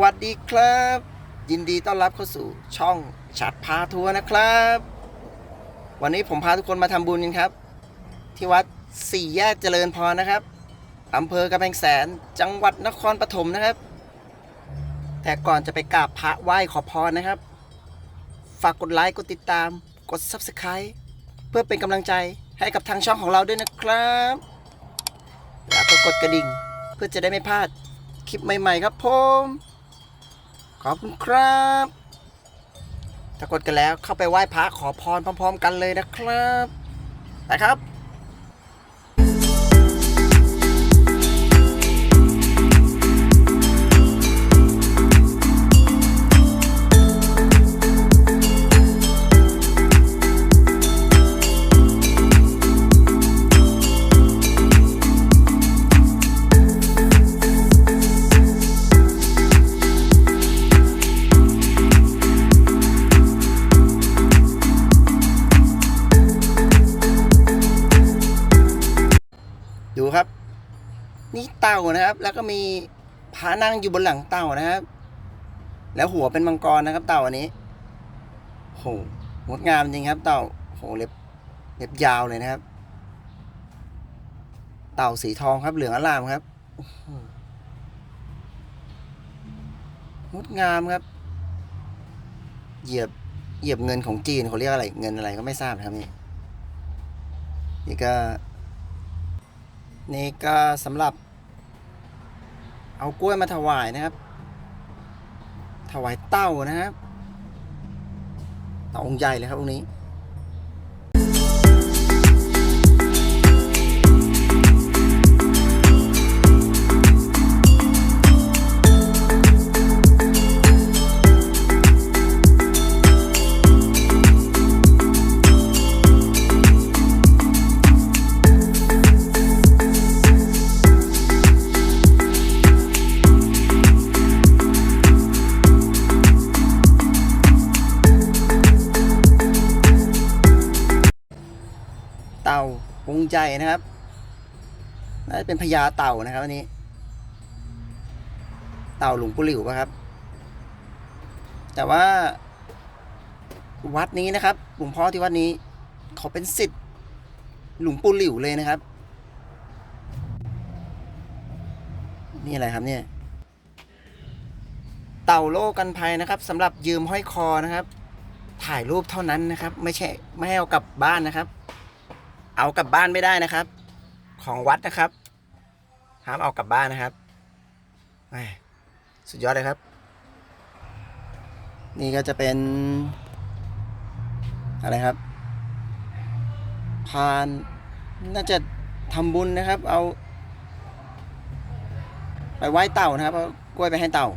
วัสดีครับ ยินดีต้อนรับเข้าสู่ช่องชัดพาทัวร์นะครับ วันนี้ผมพาทุกคนมาทำบุญกันครับ ที่วัดสี่แยกเจริญพรนะครับอำเภอกำแพงแสนจังหวัดนครปฐมนะครับ แต่ก่อนจะไปกราบพระไหว้ขอพรนะครับ ฝากกดไลค์กดติดตามกด Subscribe เพื่อเป็นกำลังใจให้กับทางช่องของเราด้วยนะครับ แล้วก็กดกระดิ่งเพื่อจะได้ไม่พลาดคลิปใหม่ ๆ ครับผม ขอบคุณครับถ้ากดกันแล้วเข้าไปไหว้พระขอพรพร้อม ๆ กันเลยนะครับไปครับ นะครับ แล้วก็มีพระนั่งอยู่บนหลังเต่านะครับ แล้วหัวเป็นมังกรนะครับ เต่าอันนี้โหงดงามจริงครับ เต่าโหเล็บเล็บยาวเลยนะครับ เต่าสีทองครับ เหลืองอลามครับงดงามครับ เหยียบเหยียบเงินของจีนเขาเรียกอะไร เงินอะไรก็ไม่ทราบครับนี่นี่ก็ นี่ก็สำหรับ เอากล้วยมาถวายนะครับ ถวายเต้านะครับเต่าองค์ใหญ่เลยครับองค์นี้ ต่าองใหญ่นะครับน่าจะเป็นพญาเต่านะครับอันนี้ เต่าหลวงปู่หลิวปะครับ แต่ว่า วัดนี้นะครับหลวงพ่อที่วัดนี้เขาเป็นสิทธิ์หลวงปู่หลิวเลยนะครับ นี่อะไรครับเนี่ย เต่าโลกันภัยนะครับสำหรับยืมห้อยคอนะครับ ถ่ายรูปเท่านั้นนะครับ ไม่ใช่ไม่ให้เอากลับบ้านนะครับ เอากลับบ้านไม่ได้นะครับ ของวัดนะครับห้ามเอากลับบ้านนะครับสุดยอดเลยครับ นี่ก็จะเป็น อะไรครับ พานน่าจะทำบุญนะครับ เอา ไปไหว้เต่านะครับเอากล้วยไปให้เต่า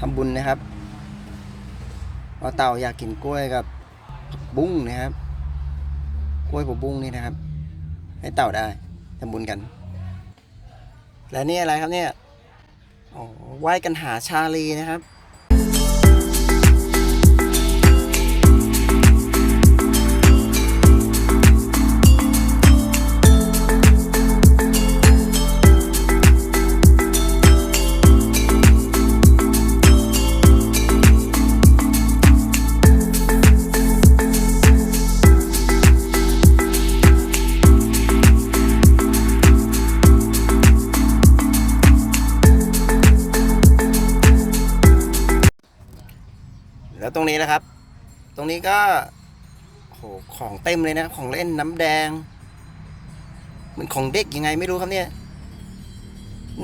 ทำบุญนะครับเพราะเต่าอยากกินกล้วยกับผักบุ้งนะครับ ล้วยผักบุ้งนี่นะครับ ให้เต่าได้ทำบุญกัน และนี่อะไรครับเนี่ยอ๋อไหว้กันหาชาลีนะครับ รงนี้นะครับ ตรงนี้ก็โหของเต็มเลยนะ ของเล่นน้ำแดงเหมือนของเด็กยังไงไม่รู้ครับเนี่ย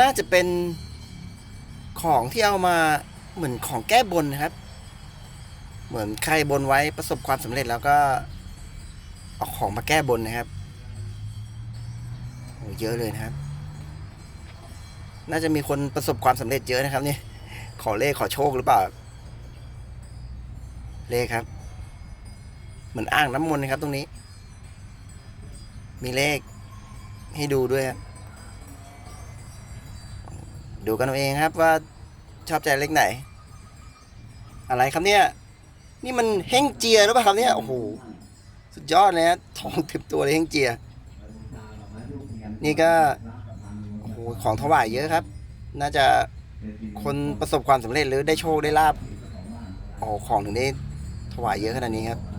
น่าจะเป็นของที่เอามาเหมือนของแก้บนนะครับ เหมือนใครบนไว้ประสบความสำเร็จแล้วก็เอาของมาแก้บนนะครับโอ้เยอะเลยนะครับ น่าจะมีคนประสบความสำเร็จเยอะนะครับเนี่ยขอเลขขอโชคหรือเปล่า เลขครับ เหมือนอ่างน้ำมนต์นะครับ ตรงนี้ มีเลขให้ดูด้วยครับดูกันเอาเองครับว่าชอบใจเลขไหน อะไรครับเนี่ย นี่มันเฮงเจียหรือเปล่าครับเนี่ยโอ้โหสุดยอดเลยฮะทองเต็มตัวเลยเฮงเจีย นี่ก็โอ้โหของถวายเยอะครับ น่าจะคนประสบความสำเร็จหรือได้โชคได้ลาบโอ้โหของถึงได้ ถวายเยอะขนาดนี้ครับ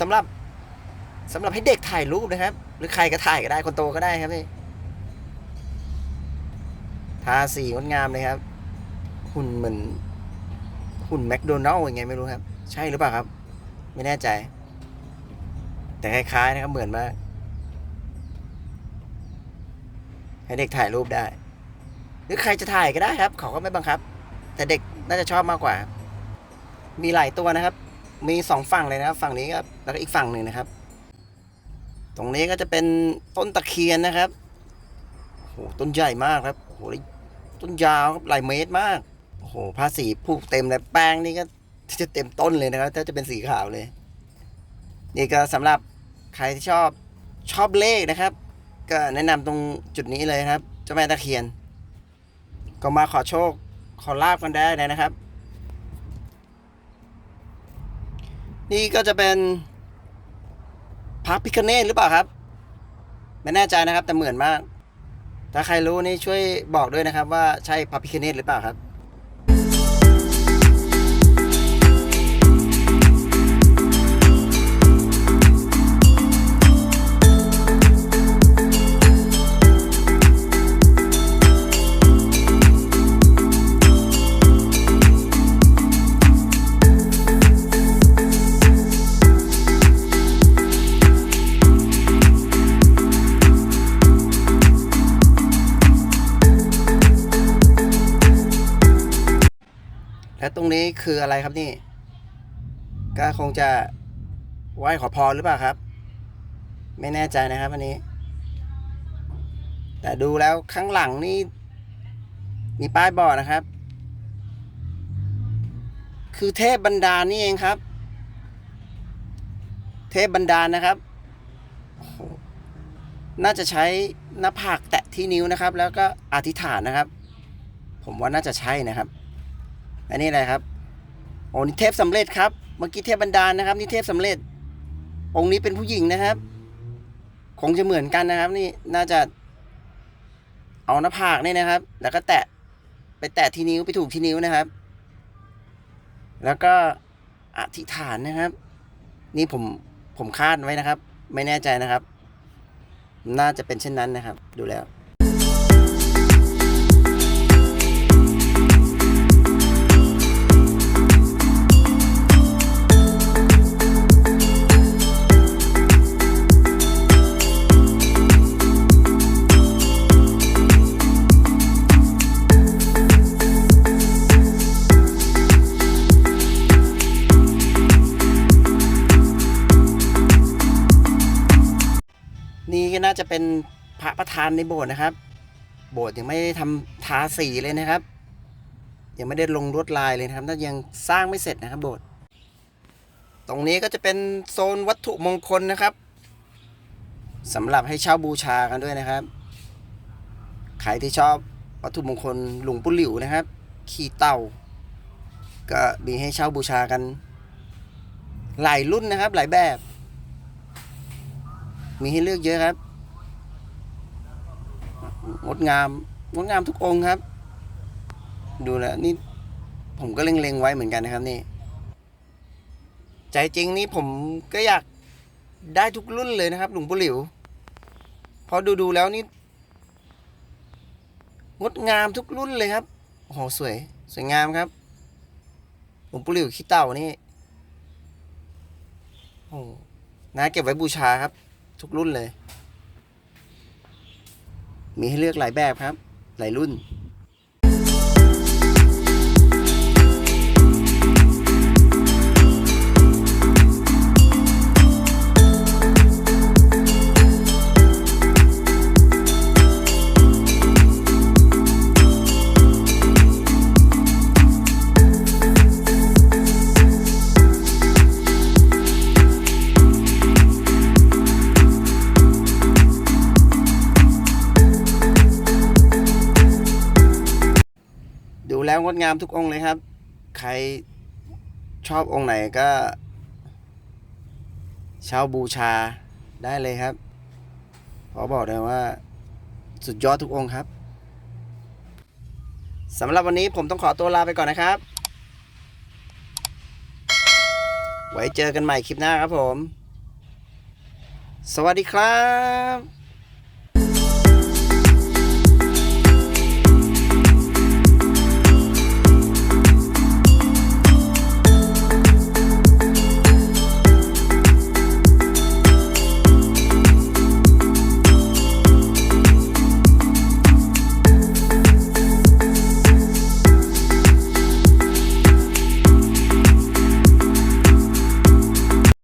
สำหรับสำหรับให้เด็กถ่ายรูปนะครับ หรือใครก็ถ่ายก็ได้คนโตก็ได้ครับพี่ทาสีงดงามเลยครับ หุ่นเหมือนหุ่นแมคโดนัลล์ยังไงไม่รู้ครับ ใช่หรือเปล่าครับ ไม่แน่ใจ แต่คล้ายๆนะครับเหมือนมาก ให้เด็กถ่ายรูปได้ หรือใครจะถ่ายก็ได้ครับ เขาก็ไม่บังคับ แต่เด็กน่าจะชอบมากกว่า มีหลายตัวนะครับ มีสองฝั่งเลยนะครับ ฝั่งนี้ครับแล้วก็อีกฝั่งหนึ่งนะครับ ตรงนี้ก็จะเป็นต้นตะเคียนนะครับโอ้โหต้นใหญ่มากครับโอ้โหต้นยาวครับหลายเมตรมากโอ้โหผ้าสีผูกเต็มเลยแป้งนี่ก็จะเต็มต้นเลยนะครับ ถ้าจะเป็นสีขาวเลย นี่ก็สำหรับใครที่ชอบชอบเลขนะครับ ก็แนะนำตรงจุดนี้เลยครับเจ้าแม่ตะเคียน ก็มาขอโชคขอลาบกันได้เลยนะครับ นี่ก็จะเป็นพระพิคเนตหรือเปล่าครับ ไม่แน่ใจนะครับแต่เหมือนมาก ถ้าใครรู้นี่ช่วยบอกด้วยนะครับว่าใช่พระพิคเนตหรือเปล่าครับ นี้คืออะไรครับนี่ ก็คงจะไหว้ขอพรหรือเปล่าครับ ไม่แน่ใจนะครับอันนี้ แต่ดูแล้วข้างหลังนี่ มีป้ายบอกนะครับ คือเทพบรรดาลนี่เองครับ เทพบรรดาลนะครับ น่าจะใช้หน้าผากแตะที่นิ้วนะครับ แล้วก็อธิษฐานนะครับ ผมว่าน่าจะใช่นะครับ อันนี้อะไรครับโอ้นี่เทพสำเร็จครับ เมื่อกี้เทพบรรดาลนะครับ นี่เทพสำเร็จ องค์นี้เป็นผู้หญิงนะครับ คงจะเหมือนกันนะครับ นี่น่าจะ เอาหน้าผากนี่นะครับ แล้วก็แตะไปแตะที่นิ้วไปถูกที่นิ้วนะครับ แล้วก็อธิษฐานนะครับ นี่ผมผมคาดไว้นะครับ ไม่แน่ใจนะครับ น่าจะเป็นเช่นนั้นนะครับ ดูแล้ว จะเป็นพระประธานในโบสถ์นะครับ โบสถ์ยังไม่ได้ทำทาสีเลยนะครับ ยังไม่ได้ลงลวดลายเลยนะครับน่ายังสร้างไม่เสร็จนะครับโบสถ์ตรงนี้ก็จะเป็นโซนวัตถุมงคลนะครับสำหรับให้เช่าบูชากันด้วยนะครับใครที่ชอบวัตถุมงคลหลวงปู่หลิวนะครับ ขี่เต่า ก็มีให้เช่าบูชากัน หลายรุ่นนะครับ หลายแบบ มีให้เลือกเยอะครับ งดงาม งดงามทุกองค์ครับ ดูแล้วนี่ผมก็เล็งๆไว้เหมือนกันนะครับนี่ ใจจริงนี่ผมก็อยากได้ทุกรุ่นเลยนะครับ หลวงปู่หลิวพอดูๆแล้วนี่ งดงามทุกรุ่นเลยครับโอ้โหสวย สวยงามครับหลวงปู่หลิวขี้เต่านี่โอ้น่าเก็บไว้บูชาครับ ทุกรุ่นเลย มีให้เลือกหลายแบบครับ หลายรุ่น ดงามทุกองค์เลยครับ ใครชอบองค์ไหนก็ เช่าบูชาได้เลยครับขอบอกเลยว่า สุดยอดทุกองค์ครับสำหรับวันนี้ผมต้องขอตัวลาไปก่อนนะครับ ไว้เจอกันใหม่คลิปหน้าครับผม สวัสดีครับ